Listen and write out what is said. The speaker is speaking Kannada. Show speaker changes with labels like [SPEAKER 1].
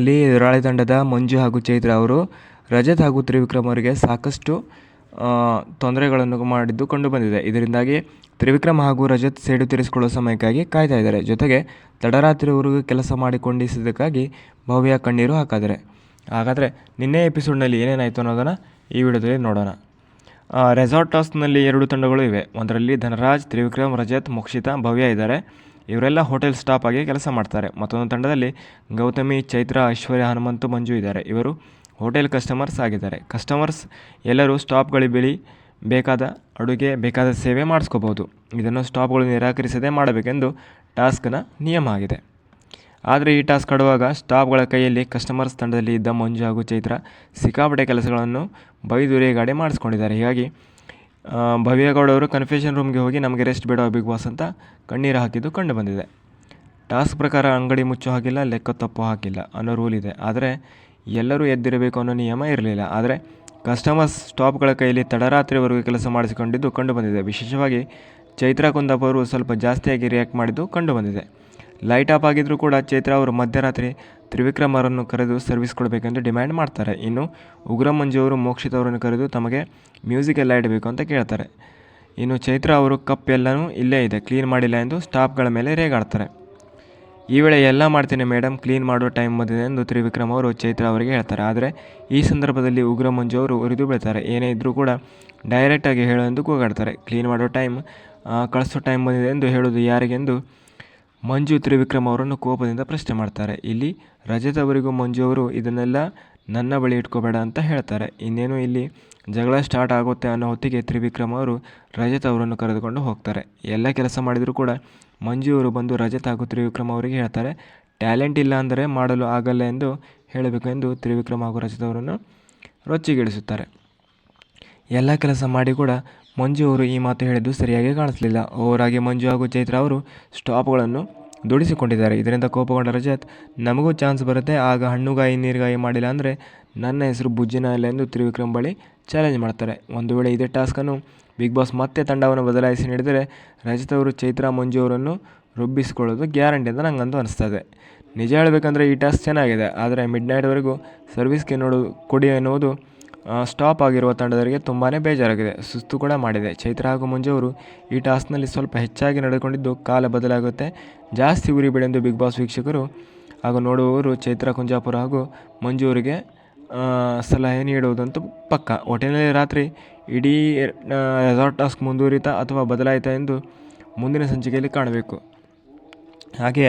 [SPEAKER 1] ಇಲ್ಲಿ ಎದುರಾಳಿ ತಂಡದ ಮಂಜು ಹಾಗೂ ಚೈತ್ರ ಅವರು ರಜತ್ ಹಾಗೂ ತ್ರಿವಿಕ್ರಮ್ ಅವರಿಗೆ ಸಾಕಷ್ಟು ತೊಂದರೆಗಳನ್ನು ಮಾಡಿದ್ದು ಕಂಡು ಬಂದಿದೆ. ಇದರಿಂದಾಗಿ ತ್ರಿವಿಕ್ರಮ್ ಹಾಗೂ ರಜತ್ ಸೇಡು ತೀರಿಸಿಕೊಳ್ಳುವ ಸಮಯಕ್ಕಾಗಿ ಕಾಯ್ತಾ ಇದ್ದಾರೆ. ಜೊತೆಗೆ ತಡರಾತ್ರಿವರೆಗೂ ಕೆಲಸ ಮಾಡಿಕೊಂಡಿಸಿದ್ದಕ್ಕಾಗಿ ಭವ್ಯ ಕಣ್ಣೀರು ಹಾಕಿದ್ದಾರೆ. ಹಾಗಾದರೆ ನಿನ್ನೆ ಎಪಿಸೋಡ್ನಲ್ಲಿ ಏನೇನಾಯಿತು ಅನ್ನೋದನ್ನು ಈ ವಿಡಿಯೋದಲ್ಲಿ ನೋಡೋಣ. ರೆಸಾರ್ಟ್ ಟಾಸ್ಕ್ನಲ್ಲಿ ಎರಡು ತಂಡಗಳು ಇವೆ. ಒಂದರಲ್ಲಿ ಧನರಾಜ್, ತ್ರಿವಿಕ್ರಮ್, ರಜತ್, ಮೋಕ್ಷಿತಾ, ಭವ್ಯ ಇದ್ದಾರೆ. ಇವರೆಲ್ಲ ಹೋಟೆಲ್ ಸ್ಟಾಫ್ ಆಗಿ ಕೆಲಸ ಮಾಡ್ತಾರೆ. ಮತ್ತೊಂದು ತಂಡದಲ್ಲಿ ಗೌತಮಿ, ಚೈತ್ರ, ಐಶ್ವರ್ಯ, ಹನುಮಂತು, ಮಂಜು ಇದ್ದಾರೆ. ಇವರು ಹೋಟೆಲ್ ಕಸ್ಟಮರ್ಸ್ ಆಗಿದ್ದಾರೆ. ಕಸ್ಟಮರ್ಸ್ ಎಲ್ಲರೂ ಸ್ಟಾಫ್ಗಳಿಗೆ ಬಿಳಿ ಬೇಕಾದ ಅಡುಗೆ, ಬೇಕಾದ ಸೇವೆ ಮಾಡಿಸ್ಕೋಬೋದು. ಇದನ್ನು ಸ್ಟಾಪ್ಗಳು ನಿರಾಕರಿಸದೇ ಮಾಡಬೇಕೆಂದು ಟಾಸ್ಕ್ನ ನಿಯಮ ಆಗಿದೆ. ಆದರೆ ಈ ಟಾಸ್ಕ್ ಆಡುವಾಗ ಸ್ಟಾಫ್ಗಳ ಕೈಯಲ್ಲಿ ಕಸ್ಟಮರ್ಸ್ ತಂಡದಲ್ಲಿ ಇದ್ದ ಮಂಜು ಹಾಗೂ ಚೈತ್ರ ಸಿಕ್ಕಾಪಟ್ಟೆ ಕೆಲಸಗಳನ್ನು ಬೈದುರೇಗಾಡಿ ಮಾಡಿಸ್ಕೊಂಡಿದ್ದಾರೆ. ಹೀಗಾಗಿ ಆ, ಭವ್ಯಗೌಡ ಅವರು ಕನ್ಫ್ಯೂಷನ್ ರೂಮ್ಗೆ ಹೋಗಿ ನಮಗೆ ರೆಸ್ಟ್ ಬೇಡ ಬಿಗ್ ಬಾಸ್ ಅಂತ ಕಣ್ಣೀರು ಹಾಕಿದ್ದು ಕಂಡು ಬಂದಿದೆ. ಟಾಸ್ಕ್ ಪ್ರಕಾರ ಅಂಗಡಿ ಮುಚ್ಚೋ ಹಾಗಿಲ್ಲ ಲೆಕ್ಕ ತಪ್ಪು ಹಾಕಿಲ್ಲ ಅನ್ನೋ ರೂಲ್ ಇದೆ. ಆದರೆ ಎಲ್ಲರೂ ಎದ್ದಿರಬೇಕು ಅನ್ನೋ ನಿಯಮ ಇರಲಿಲ್ಲ. ಆದರೆ ಕಸ್ಟಮರ್ಸ್ ಸ್ಟಾಪ್ಗಳ ಕೈಯಲ್ಲಿ ತಡರಾತ್ರಿವರೆಗೂ ಕೆಲಸ ಮಾಡಿಸಿಕೊಂಡಿದ್ದು ಕಂಡುಬಂದಿದೆ ವಿಶೇಷವಾಗಿ ಚೈತ್ರ ಕುಂದಪ್ಪ ಅವರು ಸ್ವಲ್ಪ ಜಾಸ್ತಿಯಾಗಿ ರಿಯಾಕ್ಟ್ ಮಾಡಿದ್ದು ಕಂಡು ಬಂದಿದೆ. ಲೈಟ್ ಆಫ್ ಆಗಿದ್ರೂ ಕೂಡ ಚೈತ್ರ ಅವರು ಮಧ್ಯರಾತ್ರಿ ತ್ರಿವಿಕ್ರಮ್ ಅವರನ್ನು ಕರೆದು ಸರ್ವಿಸ್ ಕೊಡಬೇಕೆಂದು ಡಿಮ್ಯಾಂಡ್ ಮಾಡ್ತಾರೆ. ಇನ್ನು ಉಗ್ರ ಮಂಜು ಅವರು ಮೋಕ್ಷಿತ್ ಅವರನ್ನು ಕರೆದು ತಮಗೆ ಮ್ಯೂಸಿಕ್ ಎಲ್ಲ ಇಡಬೇಕು ಅಂತ ಕೇಳ್ತಾರೆ. ಇನ್ನು ಚೈತ್ರ ಅವರು ಕಪ್ ಎಲ್ಲನೂ ಇಲ್ಲೇ ಇದೆ ಕ್ಲೀನ್ ಮಾಡಿಲ್ಲ ಎಂದು ಸ್ಟಾಫ್ಗಳ ಮೇಲೆ ರೇಗಾಡ್ತಾರೆ. ಈ ವೇಳೆ ಎಲ್ಲ ಮಾಡ್ತೀನಿ ಮೇಡಮ್ ಕ್ಲೀನ್ ಮಾಡೋ ಟೈಮ್ ಬಂದಿದೆ ಎಂದು ತ್ರಿವಿಕ್ರಮ್ ಅವರು ಚೈತ್ರ ಅವರಿಗೆ ಹೇಳ್ತಾರೆ. ಆದರೆ ಈ ಸಂದರ್ಭದಲ್ಲಿ ಉಗ್ರ ಮಂಜು ಅವರು ಉರಿದು ಬೀಳ್ತಾರೆ. ಏನೇ ಇದ್ದರೂ ಕೂಡ ಡೈರೆಕ್ಟಾಗಿ ಹೇಳೋ ಎಂದು ಕೂಗಾಡ್ತಾರೆ. ಕ್ಲೀನ್ ಮಾಡೋ ಟೈಮ್ ಕಳಿಸೋ ಟೈಮ್ ಬಂದಿದೆ ಎಂದು ಹೇಳೋದು ಯಾರಿಗೆಂದು ಮಂಜು ತ್ರಿವಿಕ್ರಮ್ ಅವರನ್ನು ಕೋಪದಿಂದ ಪ್ರಶ್ನೆ ಮಾಡ್ತಾರೆ. ಇಲ್ಲಿ ರಜತ್ ಅವರಿಗೂ ಮಂಜು ಅವರು ಇದನ್ನೆಲ್ಲ ನನ್ನ ಬಳಿ ಇಟ್ಕೋಬೇಡ ಅಂತ ಹೇಳ್ತಾರೆ. ಇನ್ನೇನು ಇಲ್ಲಿ ಜಗಳ ಸ್ಟಾರ್ಟ್ ಆಗುತ್ತೆ ಅನ್ನೋ ಹೊತ್ತಿಗೆ ತ್ರಿವಿಕ್ರಮ್ ಅವರು ರಜತ್ ಅವರನ್ನು ಕರೆದುಕೊಂಡು ಹೋಗ್ತಾರೆ. ಎಲ್ಲ ಕೆಲಸ ಮಾಡಿದರೂ ಕೂಡ ಮಂಜು ಅವರು ಬಂದು ರಜತ್ ಹಾಗೂ ತ್ರಿವಿಕ್ರಮ್ ಅವರಿಗೆ ಹೇಳ್ತಾರೆ ಟ್ಯಾಲೆಂಟ್ ಇಲ್ಲ ಅಂದರೆ ಮಾಡಲು ಆಗಲ್ಲ ಎಂದು ಹೇಳಬೇಕು ಎಂದು ತ್ರಿವಿಕ್ರಮ್ ಹಾಗೂ ರಜತ್ ಅವರನ್ನು ರೊಚ್ಚಿಗಿಳಿಸುತ್ತಾರೆ. ಎಲ್ಲ ಕೆಲಸ ಮಾಡಿ ಕೂಡ ಮಂಜು ಅವರು ಈ ಮಾತು ಹೇಳಿದ್ದು ಸರಿಯಾಗಿ ಕಾಣಿಸಲಿಲ್ಲ. ಓವರಾಗಿ ಮಂಜು ಹಾಗೂ ಚೈತ್ರ ಅವರು ಸ್ಟಾಪ್ಗಳನ್ನು ದುಡಿಸಿಕೊಂಡಿದ್ದಾರೆ. ಇದರಿಂದ ಕೋಪಗೊಂಡ ರಜತ್, ನಮಗೂ ಚಾನ್ಸ್ ಬರುತ್ತೆ, ಆಗ ಹಣ್ಣುಗಾಯಿ, ನೀರುಗಾಯಿ ಮಾಡಿಲ್ಲ ಅಂದರೆ ನನ್ನ ಹೆಸರು ಬುಜ್ಜಿನ ಇಲ್ಲ ಎಂದು ತ್ರಿವಿಕ್ರಮ್ ಬಳಿ ಚಾಲೆಂಜ್ ಮಾಡ್ತಾರೆ. ಒಂದು ವೇಳೆ ಇದೇ ಟಾಸ್ಕನ್ನು ಬಿಗ್ ಬಾಸ್ ಮತ್ತೆ ತಂಡವನ್ನು ಬದಲಾಯಿಸಿ ನೀಡಿದರೆ ರಜತ್ ಅವರು, ಚೈತ್ರ, ಮಂಜು ಅವರನ್ನು ರುಬ್ಬಿಸಿಕೊಳ್ಳೋದು ಗ್ಯಾರಂಟಿ ಅಂತ ನನಗಂತೂ ಅನಿಸ್ತದೆ. ನಿಜ ಹೇಳಬೇಕಂದ್ರೆ ಈ ಟಾಸ್ಕ್ ಚೆನ್ನಾಗಿದೆ, ಆದರೆ ಮಿಡ್ ನೈಟ್ವರೆಗೂ ಸರ್ವಿಸ್ಗೆ ನೋಡು, ಕೊಡಿ ಎನ್ನುವುದು ಸ್ಟಾಪ್ ಆಗಿರುವ ತಂಡದವರಿಗೆ ತುಂಬಾ ಬೇಜಾರಾಗಿದೆ. ಸುಸ್ತು ಕೂಡ ಮಾಡಿದೆ. ಚೈತ್ರ ಹಾಗೂ ಮಂಜು ಅವರು ಈ ಟಾಸ್ಕ್ನಲ್ಲಿ ಸ್ವಲ್ಪ ಹೆಚ್ಚಾಗಿ ನಡೆದುಕೊಂಡಿದ್ದು ಕಾಲ ಬದಲಾಗುತ್ತೆ. ಜಾಸ್ತಿ ಉರಿಬೇಡೆಂದು ಬಿಗ್ ಬಾಸ್ ವೀಕ್ಷಕರು ಹಾಗೂ ನೋಡುವವರು ಚೈತ್ರ, ಕುಂಜಾಪುರ ಹಾಗೂ ಮಂಜು ಅವರಿಗೆ ಸಲಹೆ ನೀಡುವುದಂತೂ ಪಕ್ಕ. ಒಟ್ಟಿನಲ್ಲಿ ರಾತ್ರಿ ಇಡೀ ರೆಸಾರ್ಟ್ ಟಾಸ್ಕ್ ಮುಂದುವರಿತಾ ಅಥವಾ ಬದಲಾಯಿತಾ ಎಂದು ಮುಂದಿನ ಸಂಚಿಕೆಯಲ್ಲಿ ಕಾಣಬೇಕು. ಹಾಗೆಯೇ